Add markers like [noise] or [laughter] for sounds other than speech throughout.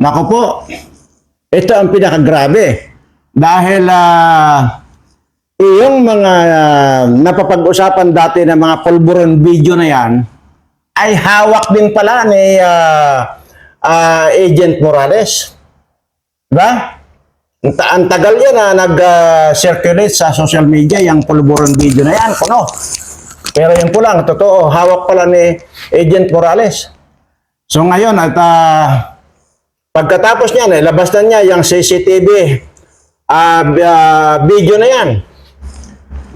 Nako po, ito ang pinakagrabe. Dahil ah, iyong mga ah, napapag-usapan dati ng mga pulburon video na yan, ay hawak din pala ni ah, ah, Agent Morales. Diba? Ang, ta- ang tagal yan na nag-circulate sa social media yung pulburon video na yan. Kuno. Pero yun po lang, totoo, hawak pala ni Agent Morales. So ngayon, at ah, pagkatapos niyan, eh, labas na niya yung CCTV ah, b- ah, video na yan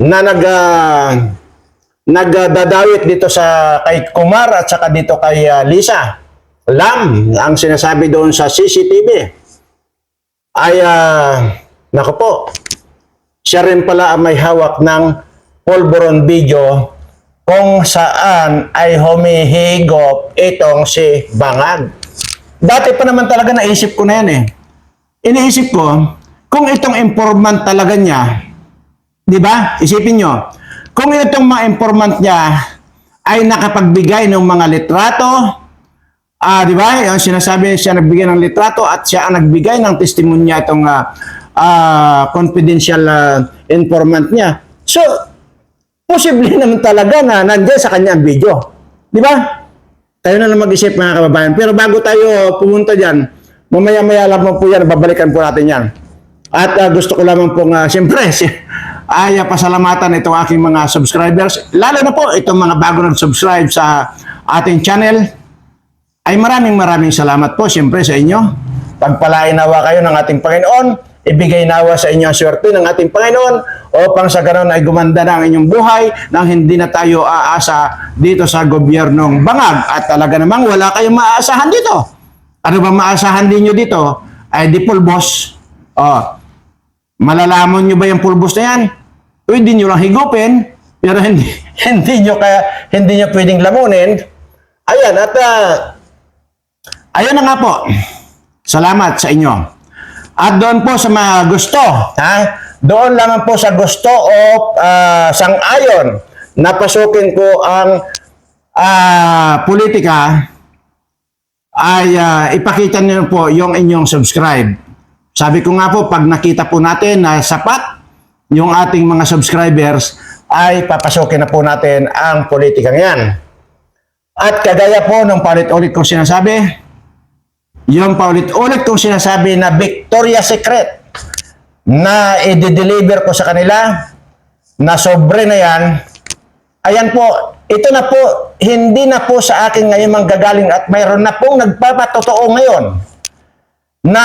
na nag ah, nagdadawit dito sa kay Kumar at saka dito kay ah, Lisa. Lam ang sinasabi doon sa CCTV ay ah, nako po siya rin pala may hawak ng pulburon video kung saan ay humihigop itong si Bangag. Dati pa naman talaga naisip ko na yan eh. Iniisip ko, kung itong informant talaga niya, di ba? Isipin nyo, kung itong mga informant niya ay nakapagbigay ng mga litrato, ah, di ba? Yung sinasabi siya nagbigay ng litrato at siya ang nagbigay ng testimonya itong ah, ah, confidential ah, informant niya. So, posible [laughs] naman talaga na nandiyan sa kanya video. Di ba? Tayo na lang mag-isip mga kababayan. Pero bago tayo pumunta dyan, mamaya-maya lamang po yan, babalikan po natin yan. At ah, gusto ko lamang pong, uh, siyempre, [laughs] si, ay ah, pasalamatan itong aking mga subscribers. Lalo na po itong mga bago nag-subscribe sa ating channel. Ay maraming maraming salamat po siyempre sa inyo. Pagpalain nawa kayo ng ating Panginoon. Ibigay nawa sa inyo ang swerte ng ating Panginoon upang sa ganon ay gumanda na ang inyong buhay nang hindi na tayo aasa dito sa gobyernong bangag. At talaga namang wala kayong maaasahan dito. Ano ba maasahan ninyo dito? Ay di pulbos. Oh, malalaman nyo ba yung pulbos na yan? Pwede nyo lang higupin, pero hindi, [laughs] hindi nyo kaya, hindi nyo pwedeng lamunin. Ayan, at ah, Ayun na nga po. Salamat sa inyo. At doon po sa mga gusto, ha? Doon lamang po sa gusto o ah, sang-ayon na pasukin ko ang ah, politika ay ah, ipakita niyo po yung inyong subscribe. Sabi ko nga po, pag nakita po natin na sapat yung ating mga subscribers, ay papasukin na po natin ang politikang yan. At kagaya po ng paulit-ulit kong sinasabi, yung paulit-ulit kong sinasabi na Victoria's Secret na i-deliver ko sa kanila na sobre na yan, ayan po, ito na po, hindi na po sa akin ngayon manggagaling at mayroon na pong nagpapatotoo ngayon na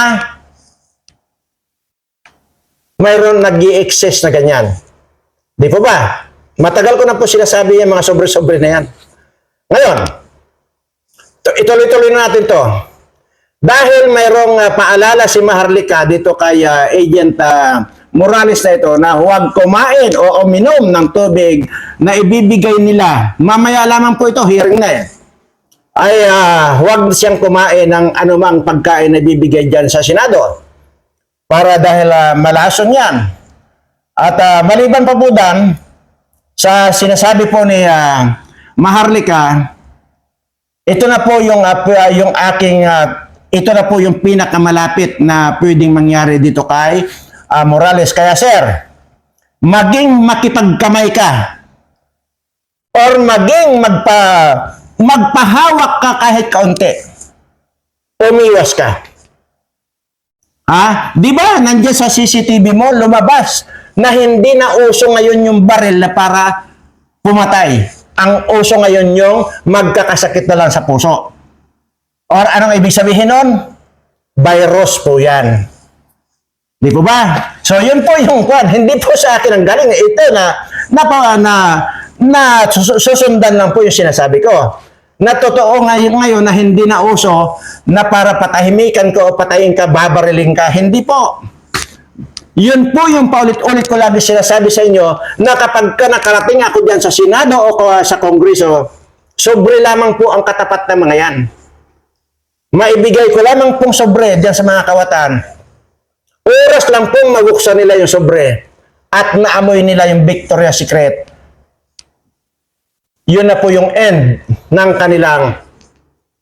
mayroon nag excess na ganyan. Di po ba? Matagal ko na po sinasabi yung mga sobre-sobre na yan. Ngayon, ituloy-tuloy na natin to. Dahil mayroong ah, paalala si Maharlika dito kay ah, Agent ah, Morales na ito na huwag kumain o uminom ng tubig na ibibigay nila. Mamaya lamang po ito, hearing na eh. Ay ah, huwag siyang kumain ng anumang pagkain na ibibigay dyan sa Senado. Para dahil ah, malason yan. At ah, maliban pa po dan, sa sinasabi po ni ah, Maharlika, ito na po yung p- yung aking ah, ito na po yung pinakamalapit na pwedeng mangyari dito kay ah, Morales. Kaya sir, maging makipagkamay ka or maging magpa magpahawak ka kahit kaunti. Umiwas ka. Ha? Di ba nandiyan sa CCTV mo lumabas na hindi na uso ngayon yung baril na para pumatay. Ang uso ngayon yung magkakasakit na lang sa puso. Or anong ibig sabihin nun? Virus po yan. Di po ba? So yun po yung kwan. Hindi po sa akin ang galing. Ito na na na, na sus- susundan lang po yung sinasabi ko. Na totoo ngayon, ngayon na hindi na uso na para patahimikan ko o patayin ka, babariling ka. Hindi po. Yun po yung paulit-ulit ko lagi sinasabi sa inyo na kapag ka nakarating ako dyan sa Senado o sa Kongreso, sobre lamang po ang katapat ng mga yan. Maibigay ko lamang pong sobre dyan sa mga kawatan. Oras lang pong mabuksan nila yung sobre at naamoy nila yung Victoria's Secret. Yun na po yung end ng kanilang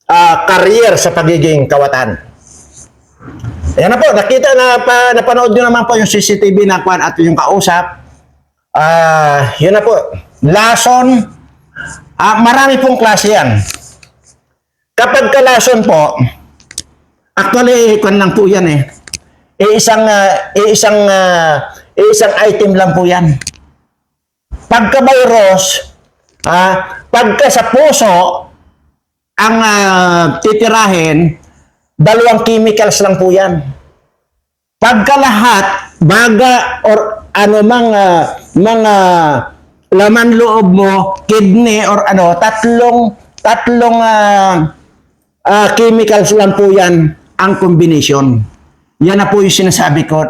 ah, career sa pagiging kawatan. Ayan na po, nakita na pa, napanood nyo naman po yung CCTV na kwan at yung kausap. Ah, yun na po. Lason, ah, marami pong klase yan. Kapag kalason po, actually, kwan lang po yan eh. E isang, ah, e isang, ah, e isang item lang po yan. Pagka virus, ah, pagka sa puso, ang ah, titirahin, dalawang chemicals lang po yan. Pagka lahat, baga or ano mga mga laman loob mo, kidney or ano, tatlong tatlong ah, ah, chemicals lang po yan ang combination. Yan na po yung sinasabi ko.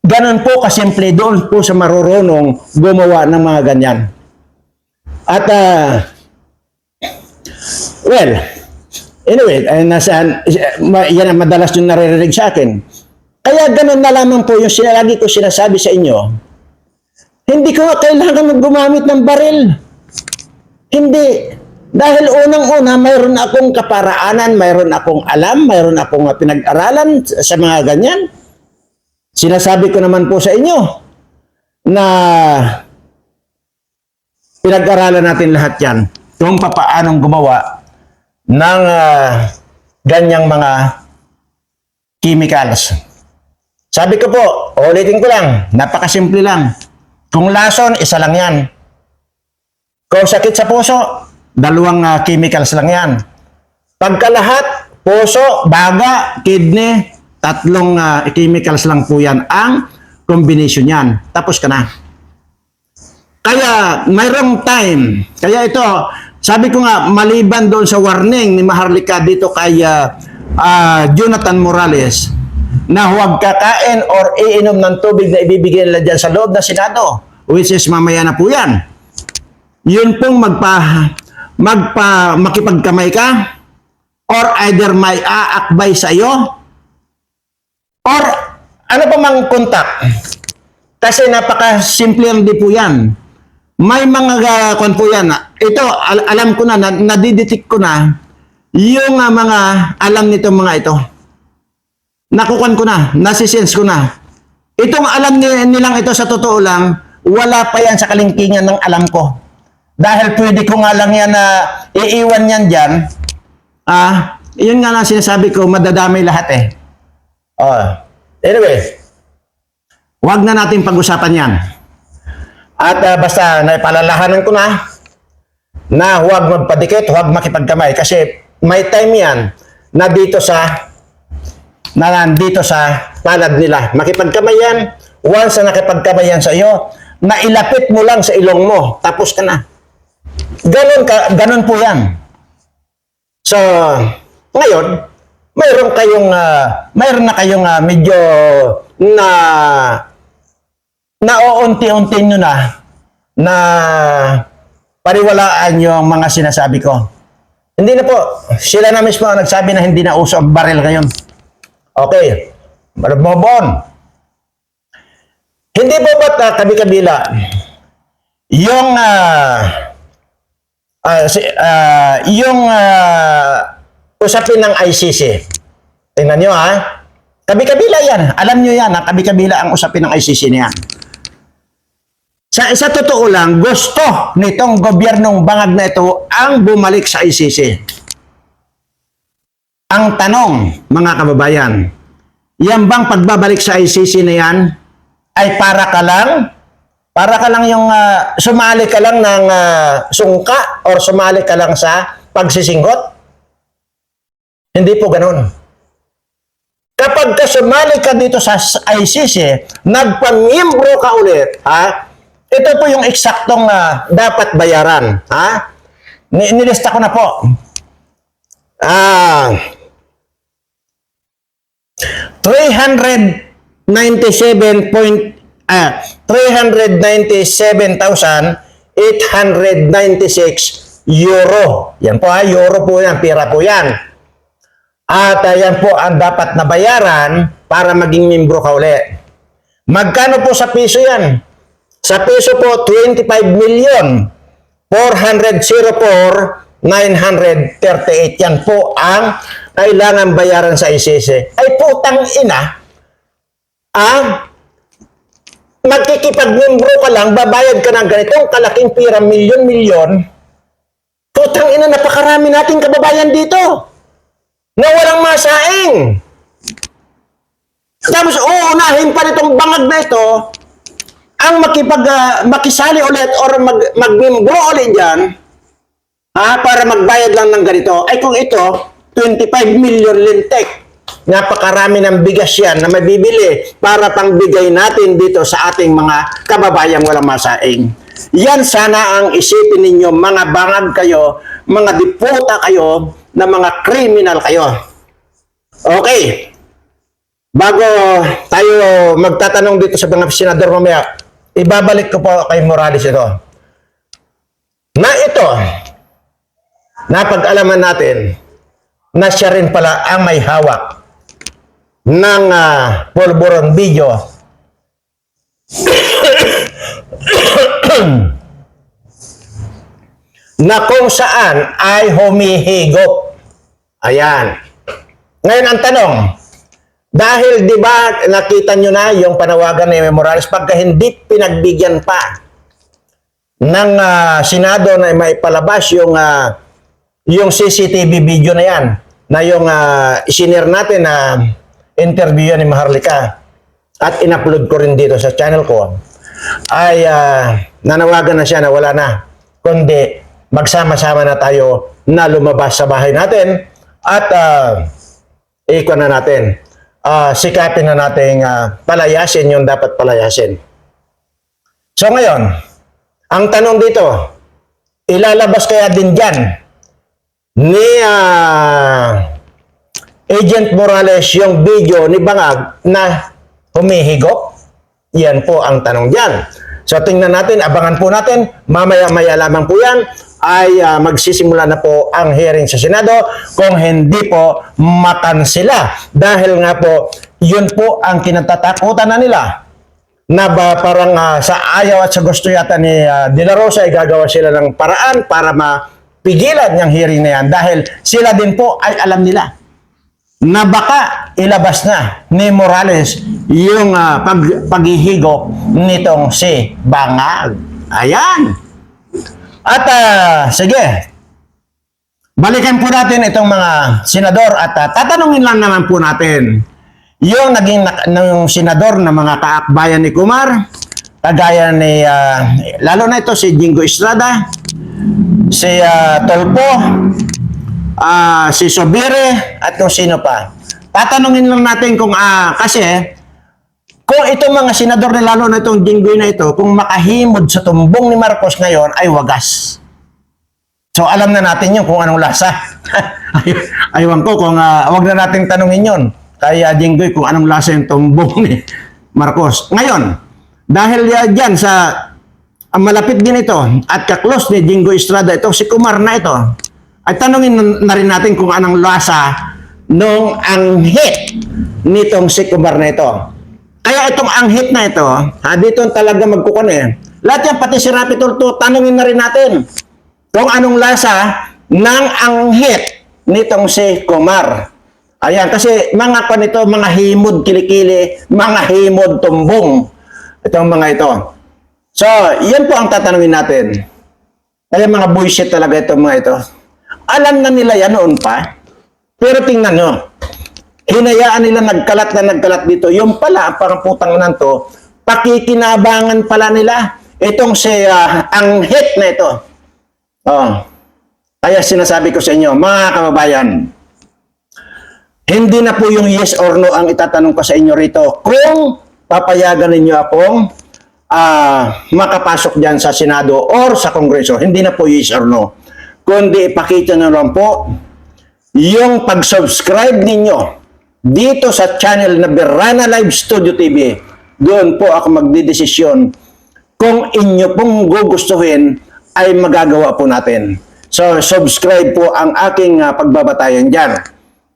Ganon po kasimple doon po sa marurunong gumawa ng mga ganyan. At ah, well, anyway, ay nasa, ma- yan ang madalas yung naririnig sa akin. Kaya ganun na lamang po yung sinalagi ko sinasabi sa inyo. Hindi ko kailangan gumamit ng baril. Hindi. Dahil unang-una, mayroon akong kaparaanan, mayroon akong alam, mayroon akong uh, pinag-aralan sa mga ganyan. Sinasabi ko naman po sa inyo na pinag-aralan natin lahat yan kung papaanong gumawa ng ah, ganyang mga chemicals. Sabi ko po, ulitin ko lang, napakasimple lang. Kung lason, isa lang yan. Kung sakit sa puso, dalawang ah, chemicals lang yan. Pagkalahat, puso, baga, kidney, tatlong ah, chemicals lang po yan ang combination yan. Tapos ka na. Kaya mayroong time. Kaya ito, sabi ko nga, maliban doon sa warning ni Maharlika dito kay ah, ah, Jonathan Morales, na huwag kakain or iinom ng tubig na ibibigay nila dyan sa loob ng Senado, which is mamaya na po yan. Yun pong magpa, magpa, makipagkamay ka, or either may aakbay sa iyo, or ano pa mang kontak. Kasi napaka-simple lang di po yan. May mga uh, kwan po yan. Ito, al- alam ko na, na nadidetect ko na, yung ah, mga alam nito mga ito. Nakukuan ko na, nasisense ko na. Itong alam ni, nilang ito sa totoo lang, wala pa yan sa kalingkingan ng alam ko. Dahil pwede ko nga lang yan na iiwan yan dyan. Ah, yun nga lang sinasabi ko, madadamay lahat eh. Oh. Anyway, wag na natin pag-usapan yan. At ah, basta naipalalahanan ko na na huwag magpadikit, huwag makipagkamay kasi may time yan na dito sa na nandito sa palad nila. Makipagkamay yan, once na nakipagkamay yan sa iyo, na ilapit mo lang sa ilong mo, tapos ka na. Ganon, ka, ganon po yan. So, ngayon, mayroon kayong, ah, mayroon na kayong ah, medyo na nauunti-unti nyo na na paniwalaan yung mga sinasabi ko. Hindi na po. Sila na mismo ang nagsabi na hindi na uso ang baril ngayon. Okay. Marbobon. Hindi po ba't uh, kabi-kabila yung ah ah, yung ah, usapin ng ICC. Tingnan nyo ha. Kabi-kabila yan. Alam nyo yan. Ha? Kabi-kabila ang usapin ng ICC niyan. Sa isa totoo lang, gusto nitong gobyernong bangag na ito ang bumalik sa ICC. Ang tanong, mga kababayan, yan bang pagbabalik sa ICC na yan ay para ka lang? Para ka lang yung ah, sumali ka lang ng ah, sungka or sumali ka lang sa pagsisinggot? Hindi po ganun. Kapag ka sumali ka dito sa ICC, nagpamiyembro ka ulit, ha? Ito po yung eksaktong ah, dapat bayaran, ha? Ni nilista ko na po. Ah, 397 point ah 397,896 euro. Yan po ha, euro po yan, pira po yan. At ah, yan po ang dapat na bayaran para maging membro ka uli. Magkano po sa piso yan? Sa piso po, 25 million 404 938 yan po ang kailangan bayaran sa ICC. Ay putang ina, ah, magkikipag-membro ka lang, babayad ka ng ganitong kalaking pira, milyon-milyon, putang ina, napakarami nating kababayan dito na walang masaing. Tapos uunahin pa nitong bangag na ito ang makipag, ah, makisali ulit or mag, mag-membro ulit dyan ha, para magbayad lang ng ganito. Ay kung ito, 25 million lintek. Napakarami ng bigas yan na mabibili para pangbigay natin dito sa ating mga kababayang walang masaing. Yan sana ang isipin ninyo, mga bangag kayo, mga diputa kayo, na mga criminal kayo. Okay. Bago tayo magtatanong dito sa mga senador mamaya, ibabalik ko po kay Morales ito. Na ito, napag-alaman natin na siya rin pala ang may hawak ng uh, Polboron video [coughs] na kung saan ay humihigop. Ayan. Ngayon ang tanong, dahil 'di ba nakita nyo na yung panawagan ni Morales pagka hindi pinagbigyan pa ng ah, Senado na maipalabas yung ah, yung CCTV video na yan na yung uh, isinir natin na interview ni Maharlika at in-upload ko rin dito sa channel ko ay ah, nanawagan na siya na wala na kundi magsama-sama na tayo na lumabas sa bahay natin at uh, ikon na natin. Ah, sikapin na nating ah, palayasin yung dapat palayasin. So ngayon ang tanong dito ilalabas kaya din dyan ni ah, Agent Morales yung video ni Bangag na humihigop? Yan po ang tanong dyan. So tingnan natin, abangan po natin, mamaya-maya lamang po yan, ay ah, magsisimula na po ang hearing sa Senado kung hindi po makansila. Dahil nga po, yun po ang kinatatakutan na nila na ba parang ah, sa ayaw at sa gusto yata ni ah, De La Rosa ay gagawa sila ng paraan para mapigilan yung hearing na yan dahil sila din po ay alam nila na baka ilabas na ni Morales yung ah, pag, paghihigop nitong si Bangag. Ayan. At ah, sige, balikan po natin itong mga senador at ah, tatanungin lang naman po natin yung naging nak- ng senador na mga kaakbayan ni Kumar, kagaya ni, ah, lalo na ito si Jingo Estrada, si ah, Tolpo, ah, si Sobire, at kung sino pa. Tatanungin lang natin kung, ah, kasi, kung itong mga senador na lalo na itong Jinggoy na ito, kung makahimod sa tumbong ni Marcos ngayon, ay wagas. So alam na natin yun kung anong lasa. [laughs] Ay- Aywan ko kung uh, wag na nating tanungin yun. Kaya Jinggoy kung anong lasa yung tumbong ni [laughs] Marcos. Ngayon, dahil uh, dyan sa ang malapit din ito at kaklos ni Jingo Estrada ito, si Kumar na ito, ay tanungin na- rin natin kung anong lasa nung anghit nitong Kumar na ito. Kaya itong anghit na ito, ha, dito talaga magkukan eh. Lahat yan, pati si Rapi Tulto, tanungin na rin natin kung anong lasa ng anghit nitong si Kumar. Ayan, kasi mga pa nito, mga himod kilikili, mga himod tumbong. Itong mga ito. So, yan po ang tatanungin natin. Kaya mga bullshit talaga itong mga ito. Alam na nila yan noon pa. Pero tingnan nyo, hinayaan nila nagkalat na nagkalat dito. Yung pala, ang parang putang nan to, pakikinabangan pala nila itong si ah, anghit na ito. Oh. Kaya sinasabi ko sa inyo, mga kababayan, hindi na po yung yes or no ang itatanong ko sa inyo rito. Kung papayagan ninyo akong ah, makapasok dyan sa Senado or sa Kongreso, hindi na po yes or no. Kundi ipakita nyo lang po yung pag-subscribe ninyo dito sa channel na Berana Live Studio TV. Doon po ako magdidesisyon kung inyo pong gugustuhin ay magagawa po natin. So, subscribe po ang aking ah, pagbabatayan dyan.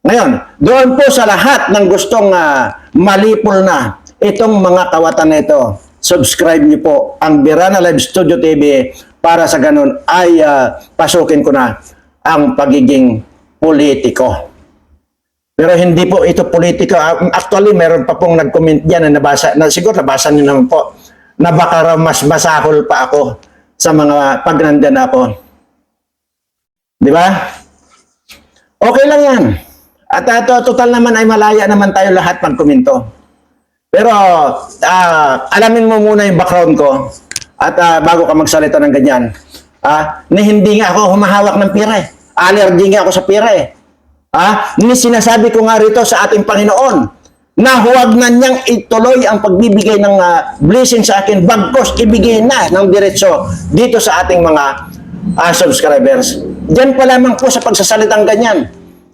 Ngayon, doon po sa lahat ng gustong ah, malipol na itong mga kawatan na ito, subscribe niyo po ang Birana Live Studio TV para sa ganun ay ah, pasukin ko na ang pagiging politiko. Pero hindi po ito politika. Ah, Actually, meron pa pong nag-comment dyan na nabasa, na siguro nabasa niyo naman po, na baka raw mas masahol pa ako sa mga pag nandyan ako. Di ba? Okay lang yan. At uh, to- total naman ay malaya naman tayo lahat magkomento. Pero ah, alamin mo muna yung background ko at ah, bago ka magsalita ng ganyan. Ah, ni hindi nga ako humahawak ng pira eh. Allergy nga ako sa pira eh. Ah, ni sinasabi ko nga rito sa ating Panginoon na huwag na niyang ituloy ang pagbibigay ng ah, blessing sa akin bagkos ibigay na ng diretso dito sa ating mga ah, subscribers. Diyan pa lamang po sa pagsasalitang ganyan.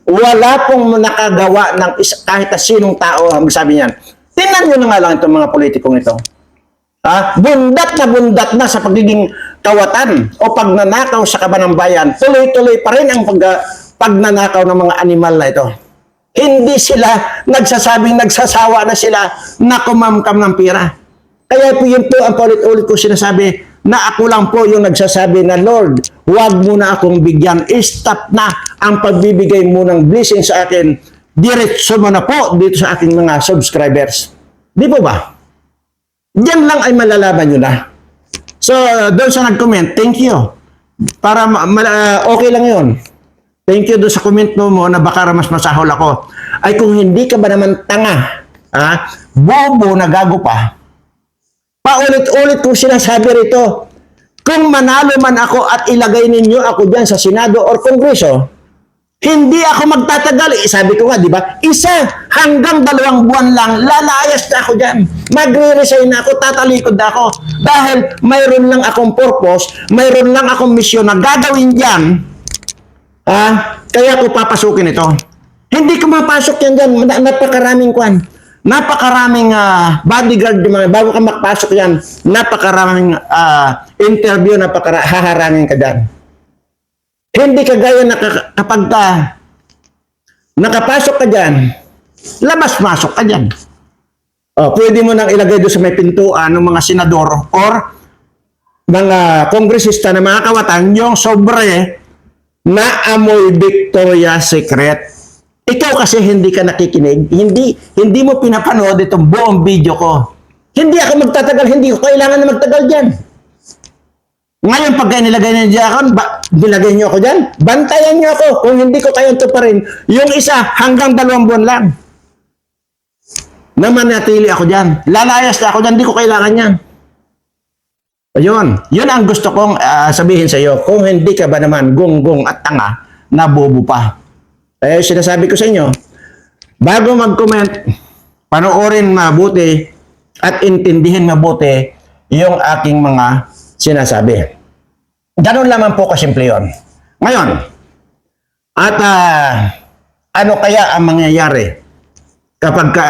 Wala pong nakagawa ng is- kahit na sinong tao ang sabi niyan. Tingnan nyo na nga lang itong mga politikong ito. Ha? Bundat na bundat na sa pagiging kawatan o pagnanakaw sa kabanang bayan. Tuloy-tuloy pa rin ang pag, pagnanakaw ng mga animal na ito. Hindi sila nagsasabing nagsasawa na sila na kumamkam ng pira. Kaya po yun po ang paulit-ulit ko sinasabi na ako lang po yung nagsasabi na Lord, huwag mo na akong bigyan. Stop na ang pagbibigay mo ng blessing sa akin. Diretso mo na po dito sa aking mga subscribers. Di po ba? Diyan lang ay malalaman nyo na. So, doon sa nag-comment, thank you. Para ma- ah, okay lang yon. Thank you doon sa comment mo mo na baka mas masahol ako. Ay kung hindi ka ba naman tanga, ha? bobo na gago pa, paulit-ulit kong sinasabi rito, kung manalo man ako at ilagay ninyo ako dyan sa Senado or Kongreso, hindi ako magtatagal. Eh, sabi ko nga, di ba? Isa hanggang dalawang buwan lang, lalayas na ako dyan. Magre-resign na ako, tatalikod na ako. Dahil mayroon lang akong purpose, mayroon lang akong misyon na gagawin dyan. Ah, kaya ko papasukin ito. Hindi ko mapasok yan dyan. Na- Napakaraming kwan. Napakaraming ah, bodyguard yung mga bago ka makapasok yan. Napakaraming ah, interview, napakara haharangin ka dyan. Hindi ka gaya na ka- kapag ka nakapasok ka dyan, labas-masok ka dyan. Oh, pwede mo nang ilagay doon sa may pintuan ng mga senador or mga kongresista na mga kawatan yung sobre na amoy Victoria's Secret. Ikaw kasi hindi ka nakikinig, hindi hindi mo pinapanood itong buong video ko. Hindi ako magtatagal, hindi ko kailangan na magtagal diyan. Ngayon, pagka nilagay niyo dyan ako, ba, nilagay niyo ako dyan, bantayan niyo ako. Kung hindi ko kayang tuparin, yung isa hanggang dalawang buwan lang. Na manatili ako dyan. Lalayas na ako dyan, hindi ko kailangan yan. Ayun, yun ang gusto kong ah, sabihin sa iyo. Kung hindi ka ba naman gunggong at tanga, nabobo pa. Eh, sinasabi ko sa inyo, bago mag-comment, panoorin mabuti at intindihin mabuti yung aking mga sinasabi. Ganun lamang po kasimple yun. Ngayon, at ah, ano kaya ang mangyayari kapag ka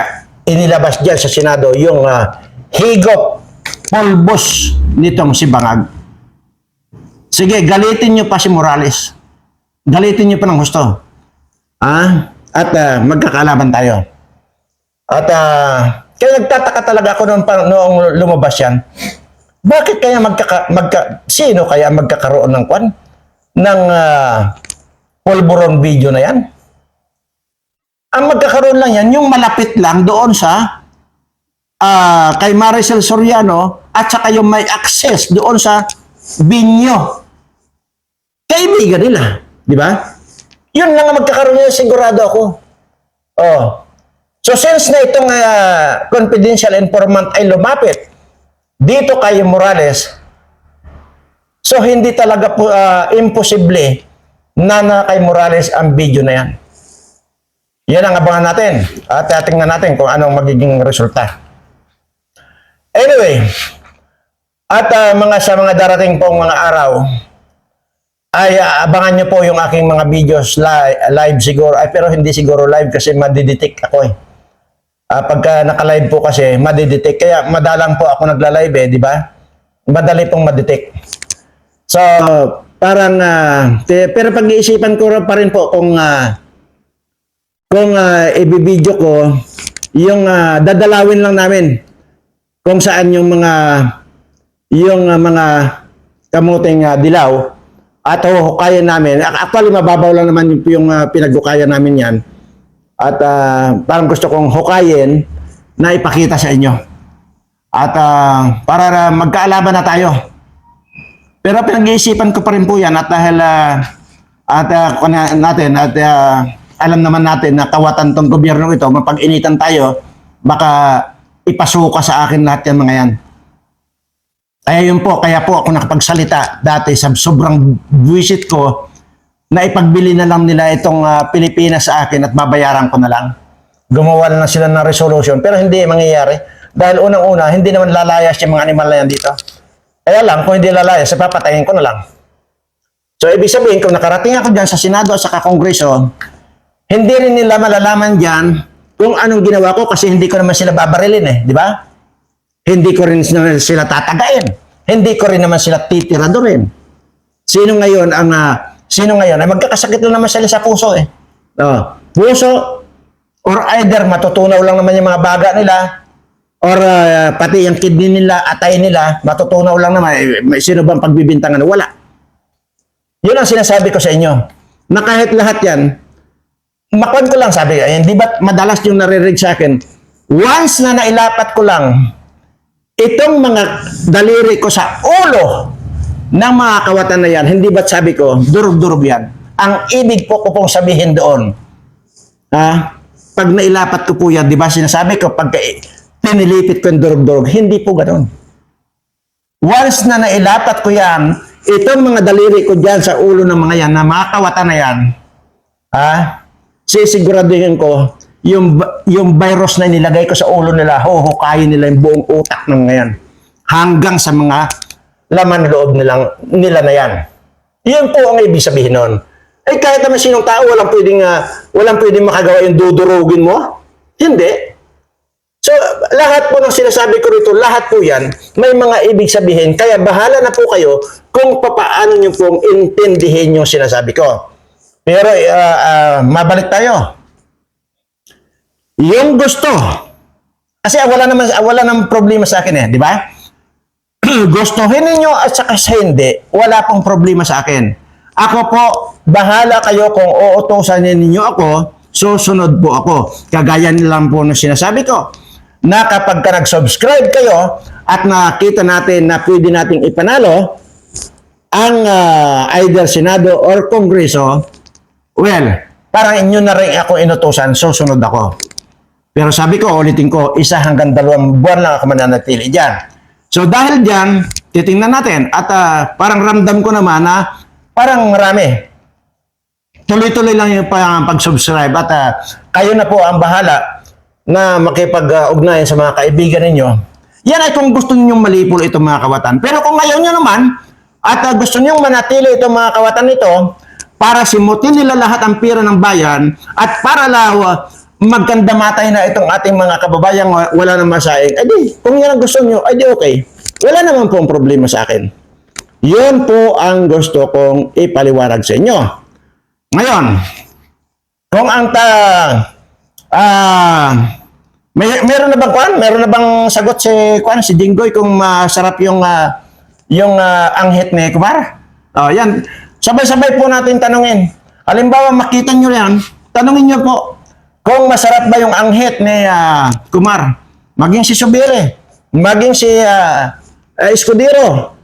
inilabas dyan sa Senado yung ah, higop pulbos nitong si Bangag. Sige, galitin nyo pa si Morales. Galitin nyo pa ng gusto. Ah? At ah, magkakalaban tayo. At ah, kaya nagtataka talaga ako noon pa, noong lumabas yan. Bakit kaya magkaka, magka, sino kaya magkakaroon ng kwan? Ng ah, pulburon video na yan? Ang magkakaroon lang yan, yung malapit lang doon sa ah kay Maricel Soriano at saka yung may access doon sa binyo. Kaibigan nila, di ba? Yun lang ang magkakaroon niya, sigurado ako. Oh. So since na itong ah, confidential informant ay lumapit dito kay Morales, so hindi talaga po ah, imposible na na kay Morales ang video na yan. Yan ang abangan natin at uh, tingnan natin kung anong magiging resulta. Anyway, at ah, mga sa mga darating pong mga araw, ay ah, abangan nyo po yung aking mga videos live, live siguro. Ay, pero hindi siguro live kasi madidetect ako eh. Ah, pagka naka-live po kasi, madidetect. Kaya madalang po ako nagla-live eh, di ba? Madali pong madetect. So, parang, te- pero pag-iisipan ko pa rin po kung ah, kung uh, ibibideo ko, yung ah, dadalawin lang namin kung saan yung mga yung ah, mga kamuting ah, dilaw at huhukayan namin. Actually, mababaw lang naman yung, yung ah, pinaghukayan namin yan. At ah, parang gusto kong hukayin na ipakita sa inyo. At ah, para magkaalaban na tayo. Pero pinag-iisipan ko pa rin po yan at dahil ah, at kuna- natin at ah, alam naman natin na kawatan tong gobyerno ito, mapag-initan tayo, baka ipasuka sa akin lahat yan mga yan. Kaya yun po, kaya po ako nakapagsalita dati sa sobrang visit ko na ipagbili na lang nila itong ah, Pilipinas sa akin at babayaran ko na lang. Gumawa na sila ng resolution pero hindi mangyayari. Dahil unang-una, hindi naman lalayas yung mga animal na yan dito. Kaya lang, kung hindi lalayas, papatayin ko na lang. So, ibig sabihin, kung nakarating ako dyan sa Senado at sa Kongreso, hindi rin nila malalaman dyan kung anong ginawa ko kasi hindi ko naman sila babarilin eh, di ba? Hindi ko rin sila tatagain. Hindi ko rin naman sila titiradorin. Sino ngayon ang ah, sino ngayon ay magkakasakit lang naman sila sa puso eh. Oh, puso or either matutunaw lang naman yung mga baga nila or ah, pati yung kidney nila, atay nila, matutunaw lang naman. Eh, may sino bang pagbibintangan? Wala. Yun ang sinasabi ko sa inyo. Na kahit lahat yan, makwan ko lang sabi, eh, di ba madalas yung naririnig sa akin, once na nailapat ko lang itong mga daliri ko sa ulo ng mga kawatan na yan, hindi ba't sabi ko, durog-durog yan. Ang ibig po ko pong sabihin doon, ha, pag nailapat ko po yan, di ba sinasabi ko, pag tinilipit ko yung durog-durog, hindi po ganun. Once na nailapat ko yan, itong mga daliri ko dyan sa ulo ng mga yan, na mga kawatan na yan, ha, sisiguraduhin ko, yung, yung virus na nilagay ko sa ulo nila, huhukayin nila yung buong utak ng ngayon. Hanggang sa mga laman loob nilang, nila na yan. Yun po ang ibig sabihin nun. Eh kahit naman sinong tao, walang pwedeng, ah, walang pwedeng makagawa yung dudurugin mo. Hindi. So, lahat po ng sinasabi ko rito, lahat po yan, may mga ibig sabihin. Kaya bahala na po kayo kung papaano nyo pong intindihin yung sinasabi ko. Pero, ah, ah, mabalik tayo. Yung gusto, kasi wala naman, wala naman problema sa akin eh, di ba? [clears throat] Gustuhin ninyo at saka sa hindi, wala pong problema sa akin. Ako po, bahala kayo kung uutosan ninyo ako, susunod po ako. Kagaya nilang po na sinasabi ko, na kapag ka nag-subscribe kayo at nakita natin na pwede nating ipanalo ang ah, either Senado or Kongreso, well, parang inyo na rin ako inutusan, susunod ako. Pero sabi ko, ulitin ko, isa hanggang dalawang buwan lang ako mananatili dyan. So dahil dyan, titingnan natin at ah, parang ramdam ko naman na parang marami. Tuloy-tuloy lang yung pag- pag-subscribe at ah, kayo na po ang bahala na makipag-ugnayan sa mga kaibigan ninyo. Yan ay kung gusto ninyong malipol itong mga kawatan. Pero kung ayaw nyo naman at ah, gusto ninyong manatili itong mga kawatan nito para simutin nila lahat ang pira ng bayan at para lawa magkandamatay na itong ating mga kababayan wa- wala nang masaing. Eh di, kung yan ang gusto nyo, eh di okay. Wala naman pong problema sa akin. Yun po ang gusto kong ipaliwanag sa inyo. Ngayon, kung ang ta ah may meron na bang kwan? Meron na bang sagot si kwan si Dinggoy kung masarap yung ah, yung ah, anghit ni Kumar? Oh, yan. Sabay-sabay po natin tanungin. Halimbawa makita nyo yan, tanungin nyo po kung masarap ba yung anghit ni ah, Kumar. Maging si Subire, maging si ah, ah, Escudero.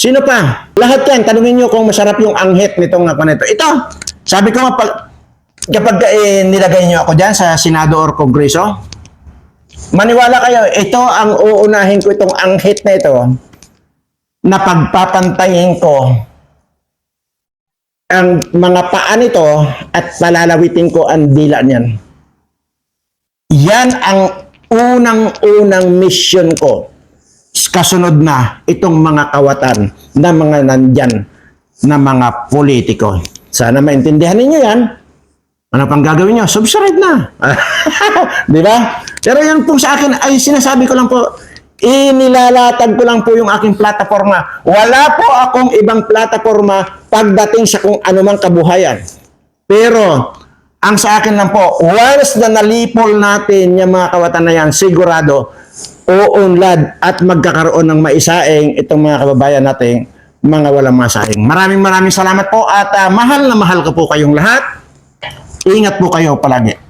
Sino pa? Lahat yan, tanungin nyo kung masarap yung anghit nitong ako nito. Ito, sabi ko nga, pag, kapag eh, nilagay nyo ako dyan sa Senado or Kongreso, maniwala kayo, ito ang uunahin ko itong anghit na ito na pagpapantayin ko ang mga paa nito at palalawitin ko ang dila niyan. Yan ang unang-unang mission ko. Kasunod na itong mga kawatan na mga nandyan na mga politiko. Sana maintindihan ninyo yan. Ano pang gagawin nyo? Subscribe na. [laughs] Di ba? Pero yan po sa akin ay sinasabi ko lang po, inilalatag ko lang po yung aking plataforma. Wala po akong ibang plataforma pagdating sa kung anumang kabuhayan. Pero, ang sa akin lang po, once na nalipol natin yung mga kawatan na yan, sigurado, uunlad at magkakaroon ng maisaing itong mga kababayan nating mga walang masaing. Maraming maraming salamat po at ah, mahal na mahal ko po kayong lahat. Ingat po kayo palagi.